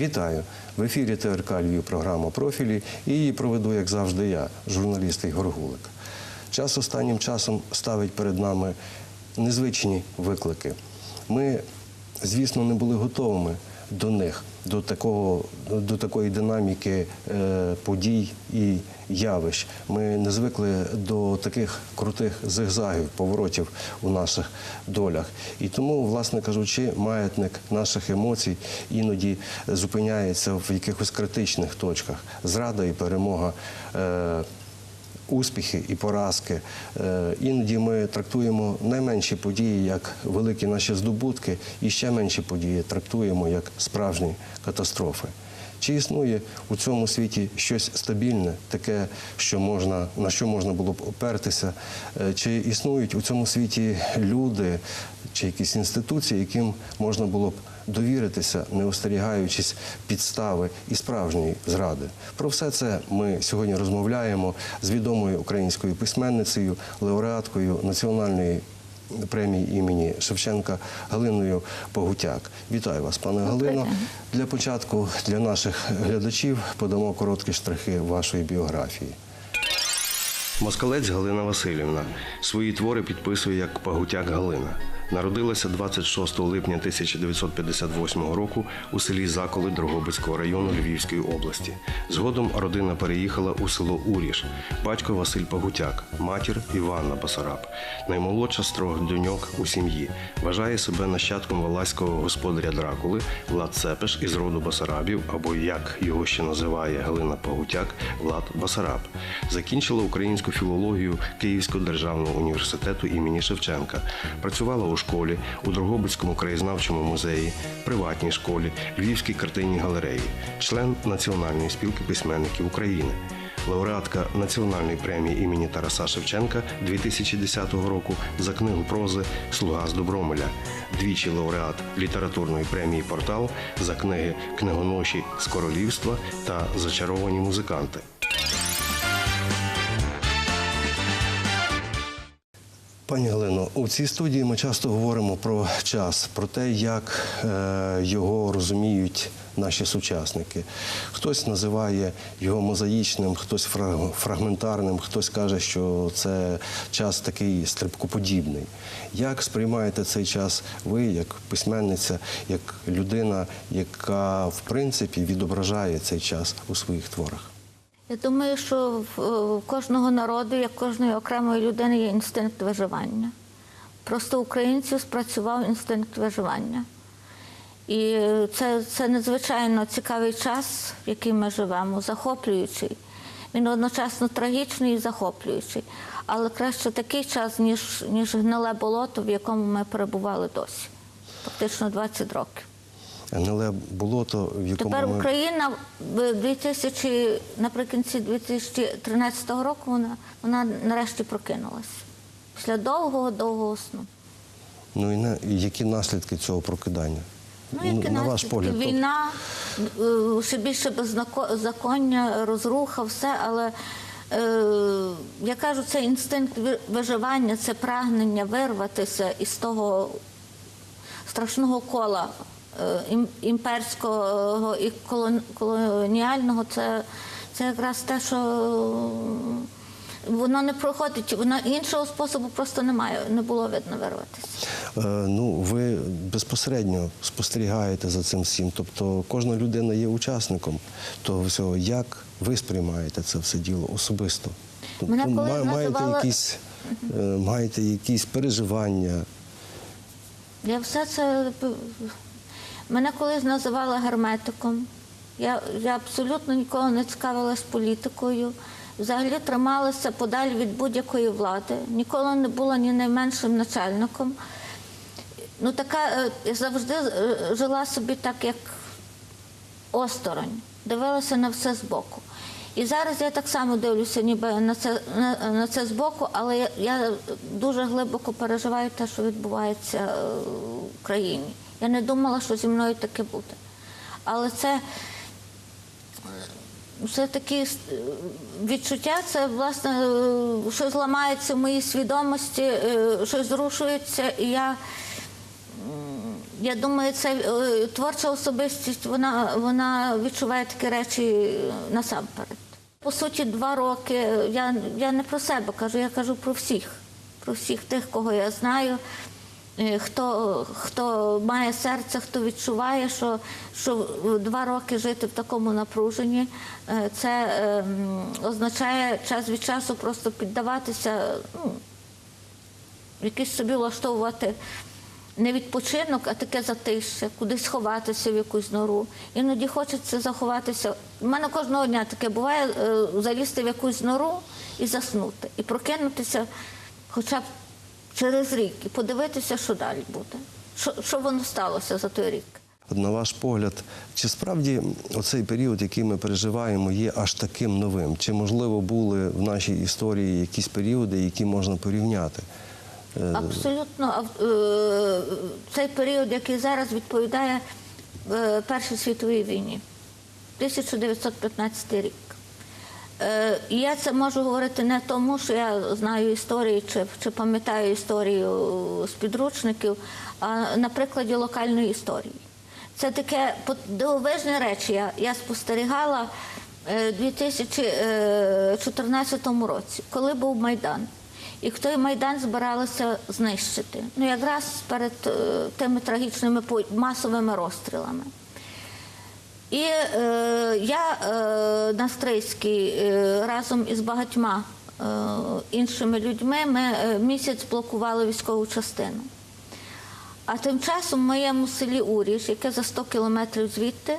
Вітаю! В ефірі ТРК Львів програма профілі і її проведу, як завжди, я, журналіст Ігор Гулик. Час останнім часом ставить перед нами незвичні виклики. Ми, звісно, не були готовими до них, до, такого, до такої динаміки е, подій і явищ. Ми не звикли до таких крутих зигзагів, поворотів у наших долях. І тому, власне кажучи, маятник наших емоцій іноді зупиняється в якихось критичних точках. Зрада і перемога. Е, успіхи і поразки. Е, Іноді ми трактуємо найменші події як великі наші здобутки, і ще менші події трактуємо як справжні катастрофи. Чи існує у цьому світі щось стабільне, таке, що можна, на що можна було б опертися? Е, Чи існують у цьому світі люди чи якісь інституції, яким можна було б довіритися, не остерігаючись підстави і справжньої зради. Про все це ми сьогодні розмовляємо з відомою українською письменницею, лауреаткою національної. Премії імені Шевченка Галиною Погутяк. Вітаю вас, пане Галино. Для початку для наших глядачів подамо короткі штрихи вашої біографії. Москалець Галина Васильівна свої твори підписує як Пагутяк Галина. Народилася 26 липня 1958 року у селі Заколи Дрогобицького району Львівської області. Згодом родина переїхала у село Уріш. Батько Василь Пагутяк, матір Іванна Басараб, наймолодша з трьох доньок у сім'ї. Вважає себе нащадком валаського господаря Дракули Влад Цепеш із роду Басарабів, або як його ще називає Галина Пагутяк, Влад Басараб. Закінчила українську філологію Київського державного університету імені Шевченка. Працювала у школі, у Дрогобицькому краєзнавчому музеї, приватній школі, Львівській картинній галереї, член Національної спілки письменників України. Лауреатка Національної премії імені Тараса Шевченка 2010 року за книгу прози Слуга з Добромеля, двічі лауреат літературної премії Портал за книги Книгоноші з королівства та Зачаровані музиканти. Пані Галино, у цій студії ми часто говоримо про час, про те, як е, його розуміють наші сучасники. Хтось називає його мозаїчним, хтось фрагментарним, хтось каже, що це час такий стрибкоподібний. Як сприймаєте цей час ви, як письменниця, як людина, яка в принципі відображає цей час у своїх творах? Я думаю, що в в кожного народу, як кожної окремої людини, є інстинкт виживання. Просто українців спрацював інстинкт виживання. І це, це надзвичайно цікавий час, в який ми живемо, захоплюючий. Він одночасно трагічний і захоплюючий. Але краще такий час, ніж, ніж гниле болото, в якому ми перебували досі. Фактично 20 років. Гниле болото, в якому Тепер ми... Україна в 2000, наприкінці 2013 року вона, вона нарешті прокинулася. Після довгого довгого сну. Ну і на які наслідки цього прокидання? Ну, які на ваш погляд, тобто- війна, е, ще більше беззаконня, розруха, все, але е, я кажу, це інстинкт ви- виживання, це прагнення вирватися із того страшного кола імперського і колоніального. Це, це якраз те, що воно не проходить, воно іншого способу просто немає, не було видно вирватися. Е, ну, ви безпосередньо спостерігаєте за цим всім. Тобто кожна людина є учасником того всього. Як ви сприймаєте це все діло особисто? Тобто, Мене колись ма- маєте, називали- якісь, е, маєте якісь переживання? Я все це мене колись називали герметиком. Я, я абсолютно ніколи не цікавилась політикою. Взагалі трималася подалі від будь-якої влади. Ніколи не була ні найменшим начальником. Ну, така е, я завжди е, жила собі так, як осторонь, дивилася на все збоку. І зараз я так само дивлюся ніби на це, на, на це збоку, але я, я дуже глибоко переживаю те, що відбувається е, в країні. Я не думала, що зі мною таке буде. Але це все такі е, відчуття, це власне е, щось ламається в моїй свідомості, е, щось зрушується, і я Я думаю, це творча особистість, вона, вона відчуває такі речі насамперед. По суті, два роки я, я не про себе кажу, я кажу про всіх, про всіх тих, кого я знаю. Е, Хто, хто має серце, хто відчуває, що, що два роки жити в такому напруженні, е, це е, означає час від часу просто піддаватися, ну, якийсь собі влаштовувати не відпочинок, а таке затишчя, кудись ховатися в якусь нору. Іноді хочеться заховатися. У мене кожного дня таке буває е, залізти в якусь нору і заснути, і прокинутися хоча б через рік і подивитися, що далі буде, що, що воно сталося за той рік. На ваш погляд, чи справді оцей період, який ми переживаємо, є аж таким новим? Чи можливо були в нашій історії якісь періоди, які можна порівняти? Е, Абсолютно е, цей період, який зараз відповідає е, Першій світовій війні, 1915 рік. Е, я це можу говорити не тому, що я знаю історії чи, чи пам'ятаю історію з підручників, а на прикладі локальної історії. Це таке дивовижні речі. Я, я спостерігала е, у 2014 році, коли був Майдан. І той Майдан збиралися знищити. Ну, якраз перед е, тими трагічними масовими розстрілами. І е, я е, на Стрийській е, разом із багатьма е, іншими людьми ми е, місяць блокували військову частину. А тим часом в моєму селі Уріж, яке за 100 кілометрів звідти,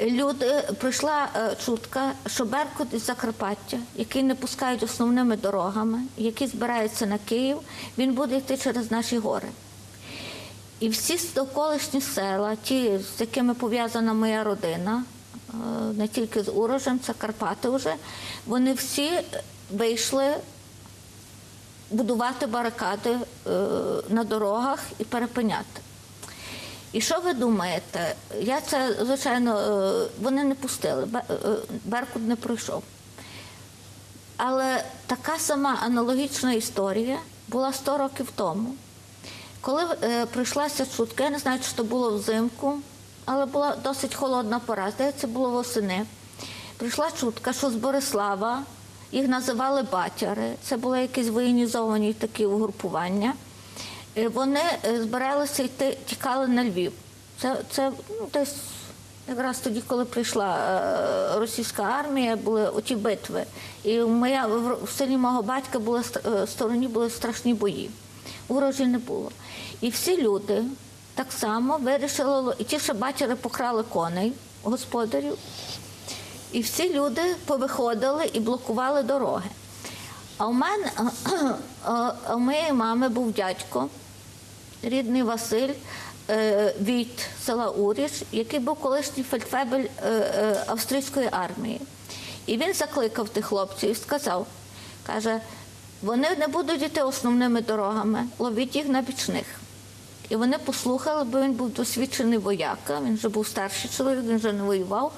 люди прийшла е, чутка, що Беркут із Закарпаття, який не пускають основними дорогами, який збирається на Київ, він буде йти через наші гори. І всі довколишні села, ті, з якими пов'язана моя родина, е, не тільки з Урожем, це Карпати вже, вони всі вийшли будувати барикади е, на дорогах і перепиняти. І що ви думаєте? Я це, звичайно, е, вони не пустили, Беркут не пройшов. Але така сама аналогічна історія була 100 років тому. Коли е, прийшлася чутка, я не знаю, чи це було взимку, але була досить холодна пора, здається, було восени. Прийшла чутка, що з Борислава їх називали батяри. Це були якісь воєнізовані такі угрупування. Е, Вони е, збиралися йти, тікали на Львів. Це, це ну, десь якраз тоді, коли прийшла е, російська армія, були оті битви. І в моя, в в селі мого батька були е, стороні були страшні бої. Ворожі не було. І всі люди так само вирішили, і ті, що батьки покрали коней господарів, і всі люди повиходили і блокували дороги. А у мене, у моєї мами був дядько, рідний Василь е, від села Уріж, який був колишній фельдфебель е, е, австрійської армії. І він закликав тих хлопців і сказав, каже, вони не будуть йти основними дорогами, ловіть їх на бічних. І вони послухали, бо він був досвідчений вояка, він вже був старший чоловік, він вже не воював,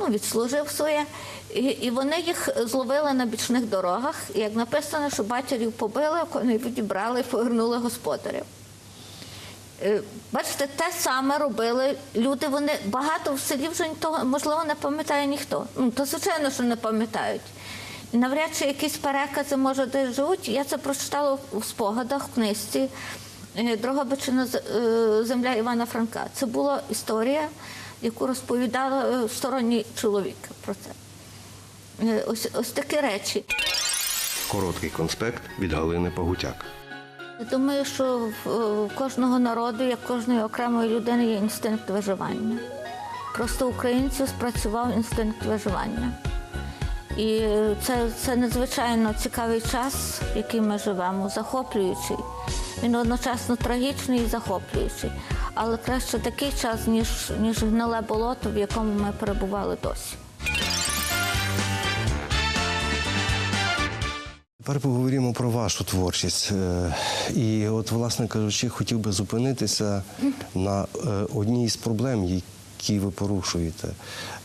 ну, відслужив своє. І, і вони їх зловили на бічних дорогах. І як написано, що батьків побили, коней відібрали і повернули господарів. Е, Бачите, те саме робили люди. Вони багато в селі вже того, можливо, не пам'ятає ніхто. Ну, то звичайно, що не пам'ятають. Навряд чи якісь перекази, може, десь живуть. Я це прочитала в спогадах в книжці е, Дрогобичина е, земля Івана Франка. Це була історія, яку розповідала е, сторонній чоловік про це. Ось, ось такі речі. Короткий конспект від Галини Пагутяк. Я думаю, що в, в кожного народу, як кожної окремої людини, є інстинкт виживання. Просто українців спрацював інстинкт виживання. І це, це надзвичайно цікавий час, в який ми живемо, захоплюючий. Він одночасно трагічний і захоплюючий. Але краще такий час, ніж, ніж гниле болото, в якому ми перебували досі. Тепер поговоримо про вашу творчість. Е, І от, власне кажучи, хотів би зупинитися на е, одній з проблем, які ви порушуєте.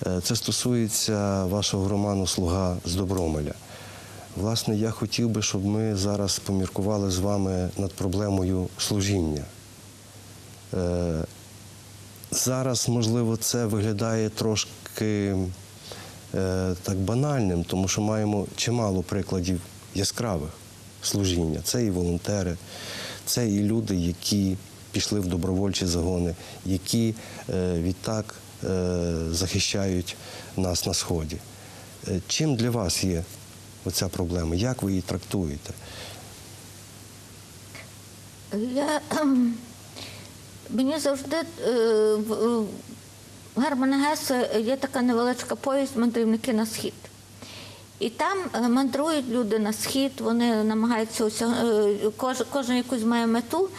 Е, Це стосується вашого роману Слуга з Добромеля. Власне, я хотів би, щоб ми зараз поміркували з вами над проблемою служіння. Е, Зараз, можливо, це виглядає трошки е, так банальним, тому що маємо чимало прикладів яскравих служіння. Це і волонтери, це і люди, які пішли в добровольчі загони, які е, відтак е, захищають нас на сході. Е, чим для вас є оця проблема? Як ви її трактуєте? Я, мені завжди в- Германа Геса є така невеличка повість мандрівники на схід. І там мандрують люди на схід, вони намагаються кожен якусь має мету,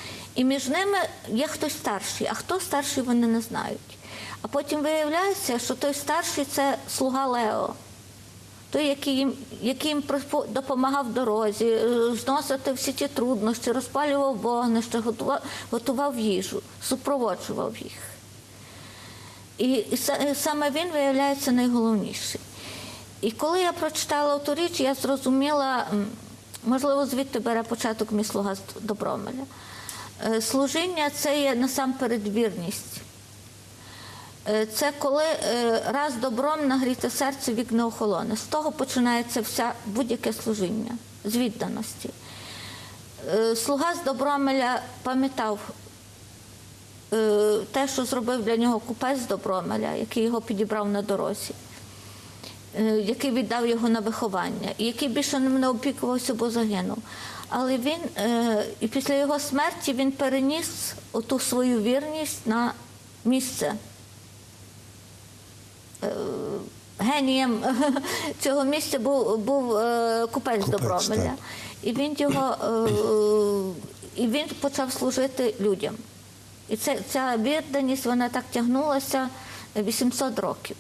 і між ними є хтось старший, а хто старший, вони не знають. А потім виявляється, що той старший це слуга Лео. Той, який їм, який їм допомагав дорозі, е, зносити всі ті труднощі, розпалював вогнище, готував їжу, супроводжував їх. І, і саме він виявляється найголовніший. І коли я прочитала ту річ, я зрозуміла, можливо, звідти бере початок мій слуга з Добромеля. Е, Служіння це є насамперед вірність. Е, Це коли е, раз добром нагріте серце вік не охолоне. З того починається вся будь-яке служіння, з відданості. Слуга з Добромеля пам'ятав те, що зробив для нього купець з Добромеля, який його підібрав на дорозі, який віддав його на виховання, і який більше ним не опікувався, бо загинув. Але він е, і після його смерті він переніс оту свою вірність на місце генієм цього місця був, був е, купець, Купець, Добромеля. так. І він його е, і він почав служити людям. І це, ця відданість вона так тягнулася 800 років.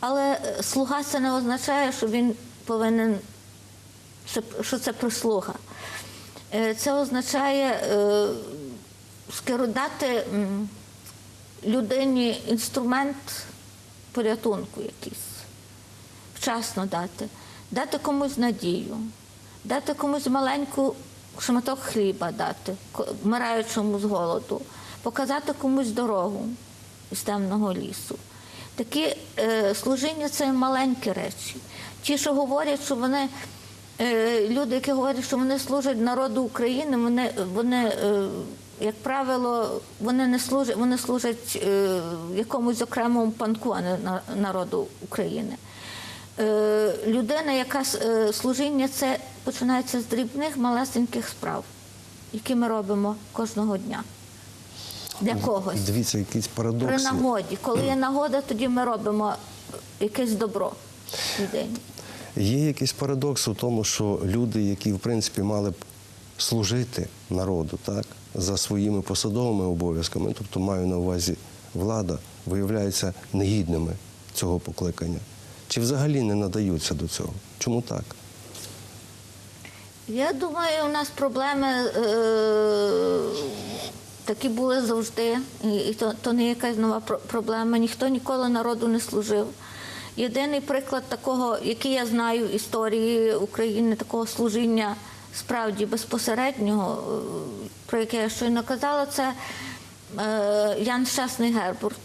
Але е, слуга це не означає, що він повинен, що, це прислуга. Е, Це означає е, скеру- дати м, людині інструмент порятунку якийсь, вчасно дати, дати комусь надію, дати комусь маленьку шматок хліба дати, вмираючому з голоду, показати комусь дорогу із темного лісу. Такі е, служіння це маленькі речі. Ті, що говорять, що вони. Е, Люди, які говорять, що вони служать народу України, вони, вони е, як правило, вони не служать, вони служать е, якомусь окремому панку, а не на- народу України. Е, Людина, яка е, служіння, це починається з дрібних малесеньких справ, які ми робимо кожного дня. Для когось. Дивіться, якийсь При парадокс. нагоді. Коли є нагода, тоді ми робимо якесь добро людині. Є якийсь парадокс у тому, що люди, які в принципі мали б служити народу, так, за своїми посадовими обов'язками, тобто маю на увазі влада, виявляються негідними цього покликання. Чи взагалі не надаються до цього? Чому так? Я думаю, у нас проблеми е, такі були завжди, і, то, то не якась нова про- проблема. Ніхто ніколи народу не служив. Єдиний приклад такого, який я знаю історії України, такого служіння справді безпосереднього, е, про яке я щойно казала, це е, Ян Щасний Гербурт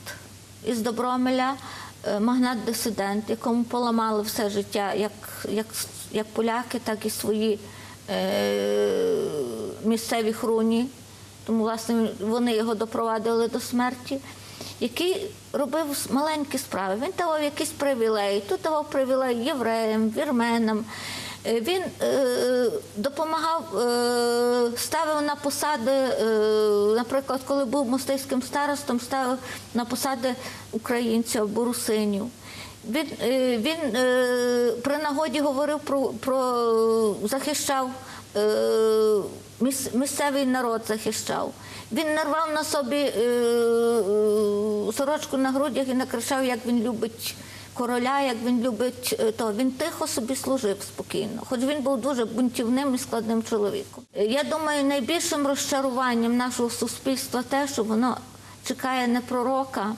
із Добромеля, е, магнат-дисидент, якому поламали все життя, як, як, як поляки, так і свої е, місцеві хруні. Тому, власне, вони його допровадили до смерті, який робив маленькі справи. Він давав якісь привілеї. Тут давав привілеї євреям, вірменам. Е, Він е, допомагав, е, ставив на посади, е, наприклад, коли був мостиським старостом, ставив на посади українців або русинів. Він, е, він е, при нагоді говорив про, про захищав місцевий народ захищав. Він нарвав на собі е, е, сорочку на грудях і накричав, як він любить короля, як він любить е, то. Він тихо собі служив спокійно, хоч він був дуже бунтівним і складним чоловіком. Е, Я думаю, найбільшим розчаруванням нашого суспільства те, що воно чекає не пророка,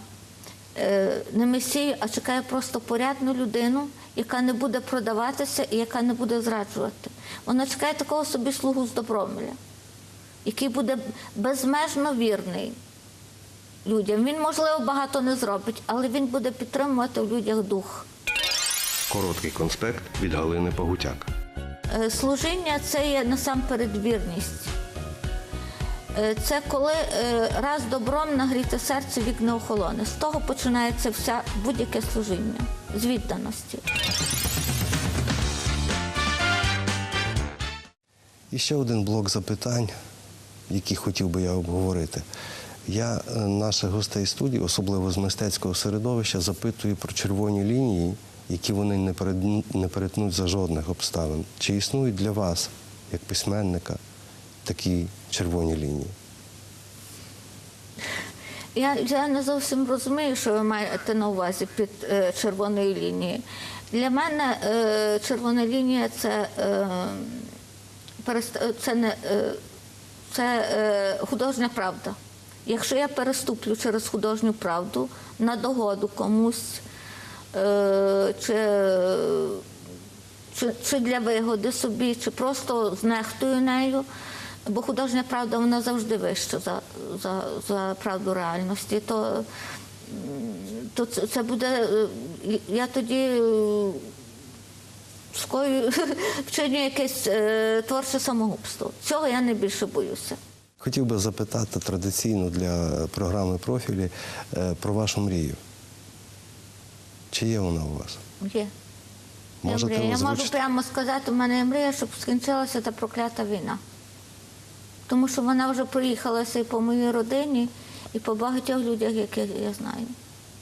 е, не месію, а чекає просто порядну людину, яка не буде продаватися і яка не буде зраджувати. Вона чекає такого собі слугу з Добромеля, який буде безмежно вірний людям. Він, можливо, багато не зробить, але він буде підтримувати в людях дух. Короткий конспект від Галини Погутяк. Е, Служіння це є насамперед вірність. Е, Це коли е, раз добром нагріте серце вік не охолоне. З того починається вся будь-яке служіння з відданості. І ще один блок запитань, які хотів би я обговорити. Я е, наших гостей студії, особливо з мистецького середовища, запитую про червоні лінії, які вони не перетнуть за жодних обставин. Чи існують для вас, як письменника, такі червоні лінії? Я, я не зовсім розумію, що ви маєте на увазі під е, червоною лінією. Для мене е, червона лінія це, е, це, не, е, це е, художня правда. Якщо я переступлю через художню правду на догоду комусь, е, чи, чи, чи для вигоди собі, чи просто знехтую нею. Бо художня правда вона завжди вища за, за, за правду реальності. То, то це, це буде. е, Я тоді е, скою вчиню якесь е, творче самогубство. Цього я не більше боюся. Хотів би запитати традиційно для програми профілі е, про вашу мрію. Чи є вона у вас? Є. Я, Можете мрію. я можу прямо сказати, у мене є мрія, щоб скінчилася та проклята війна. Тому що вона вже проїхалася і по моїй родині, і по багатьох людях, яких я знаю.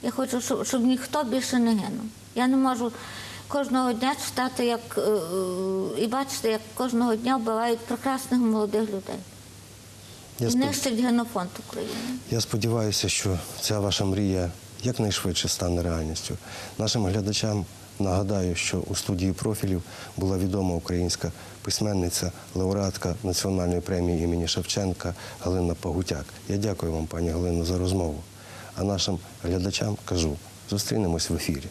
Я хочу, щоб, щоб ніхто більше не гинув. Я не можу кожного дня читати, як, е, е, і бачити, як кожного дня вбивають прекрасних молодих людей. Я, І спод... нищать генофонд України. Я сподіваюся, що ця ваша мрія якнайшвидше стане реальністю. Нашим глядачам нагадаю, що у студії профілів була відома українська письменниця, лауреатка Національної премії імені Шевченка Галина Погутяк. Я дякую вам, пані Галино, за розмову. А нашим глядачам кажу, зустрінемось в ефірі.